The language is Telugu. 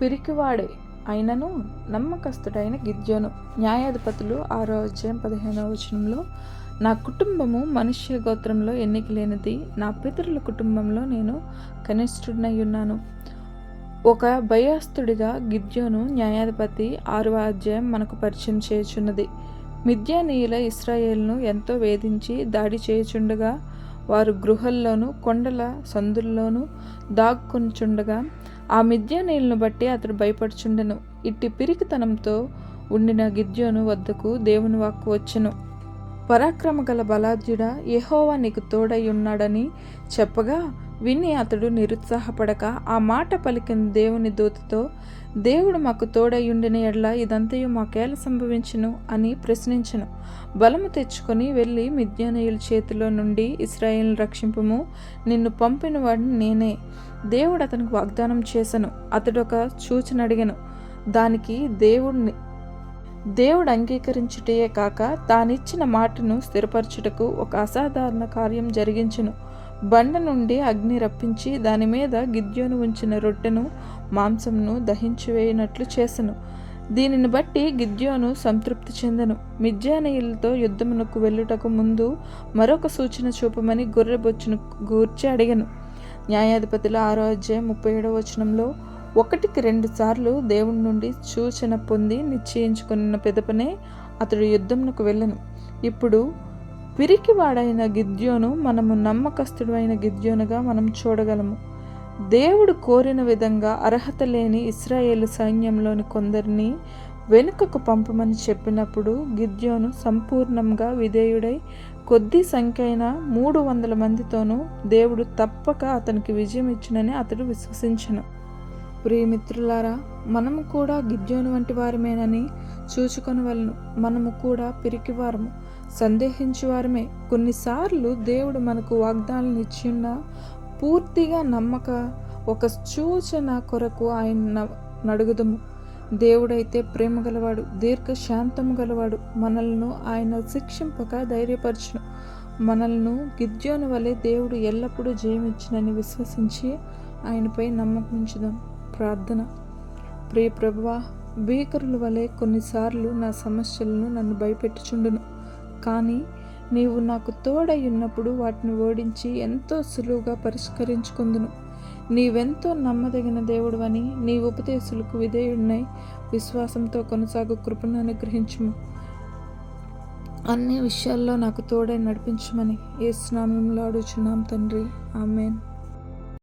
పిరికివాడే అయినను నమ్మకస్తుడైన గిద్యోను. న్యాయాధిపతులు ఆరో అధ్యాయం పదిహేనవ వచనంలో నా కుటుంబము మనుష్య గోత్రంలో ఎన్నిక లేనిది నా పితరుల కుటుంబంలో నేను కనిష్ఠుడినై ఉన్నాను ఒక భయస్థుడిగా గిద్యోను న్యాయాధిపతి ఆరవ అధ్యాయం మనకు పరిచయం చేయుచున్నది. మిద్యానీయుల ఇస్రాయేల్ను ఎంతో వేధించి దాడి చేయుచుండగా వారు గృహల్లోనూ కొండల సందుల్లోనూ దాక్కునిచుండగా ఆ మిద్యానీయులను బట్టి అతడు భయపడుచుండెను. ఇట్టి పిరికితనంతో ఉండిన గిద్యోను వద్దకు దేవుని వాక్కు వచ్చెను. పరాక్రమ గల బలాద్యుడ యహోవా నీకు తోడై ఉన్నాడని చెప్పగా విని అతడు నిరుత్సాహపడక ఆ మాట పలికిన దేవుని దూతతో దేవుడు మాకు తోడయ్యుండిన ఎడ్ల ఇదంతయు మాకేల సంభవించును? అని ప్రశ్నించను. బలము తెచ్చుకొని వెళ్ళి మిద్యానయుల చేతిలో నుండి ఇస్రాయిల్ని రక్షింపము. నిన్ను పంపిన వాడిని నేనే. దేవుడు అతనికి వాగ్దానం చేశను అతడు ఒక సూచన అడిగను. దానికి దేవుడిని దేవుడు అంగీకరించుటయే కాక తానిచ్చిన మాటను స్థిరపరచుటకు ఒక అసాధారణ కార్యం జరిగించును. బండ నుండి అగ్ని రప్పించి దాని మీద గిద్యోను ఉంచిన రొట్టెను మాంసంను దహించివేయనట్లు చేసెను. దీనిని బట్టి గిద్యోను సంతృప్తి చెందను. మిద్యానీయులతో యుద్ధమునకు వెళ్ళుటకు ముందు మరొక సూచన చూపమని గొర్రెబొచ్చును గూర్చి అడిగను. న్యాయాధిపతుల ఆరో అధ్యాయం ముప్పై ఏడవ వచనంలో ఒకటికి రెండు సార్లు దేవుడి నుండి సూచన పొంది నిశ్చయించుకున్న పెదపనే అతడు యుద్ధమునకు వెళ్ళను. ఇప్పుడు పిరికివాడైన గిద్యోను మనము నమ్మకస్తుడు అయిన గిద్యోనుగా మనం చూడగలము. దేవుడు కోరిన విధంగా అర్హత లేని ఇస్రాయేల్ సైన్యంలోని కొందరిని వెనుకకు పంపమని చెప్పినప్పుడు గిద్యోను సంపూర్ణంగా విధేయుడై కొద్ది సంఖ్య అయిన మూడు వందల మందితోనూ దేవుడు తప్పక అతనికి విజయం ఇచ్చినని అతడు విశ్వసించను. ప్రియమిత్రులారా మనము కూడా గిద్యోను వంటి వారమేనని చూచుకొనవలను. మనము కూడా పిరికివారము. సందేహించువారమే. కొన్నిసార్లు దేవుడు మనకు వాగ్దానాలను ఇచ్చిన్నా పూర్తిగా నమ్మక ఒక సూచన కొరకు ఆయన నడుగుదము. దేవుడైతే ప్రేమ గలవాడు దీర్ఘ శాంతము గలవాడు. మనల్ని ఆయన శిక్షింపక ధైర్యపరచును. మనల్ని గిద్యోను వలె దేవుడు ఎల్లప్పుడూ జయమిచ్చునని విశ్వసించి ఆయనపై నమ్మకముంచుదాం ప్రార్థన. ప్రియ ప్రభువా భీకరుల వలె కొన్నిసార్లు నా సమస్యలను నన్ను భయపెట్టుచుండును. కానీ నీవు నాకు తోడై ఉన్నప్పుడు వాటిని ఓడించి ఎంతో సులువుగా పరిష్కరించుకుందును. నీవెంతో నమ్మదగిన దేవుడు అని నీ ఉపదేశులకు విధేయుడినై విశ్వాసంతో కొనసాగు కృపను అనుగ్రహించుము. అన్ని విషయాల్లో నాకు తోడై నడిపించమని ఏ స్నామంలో అడుచున్నాం తండ్రి. ఆమెన్.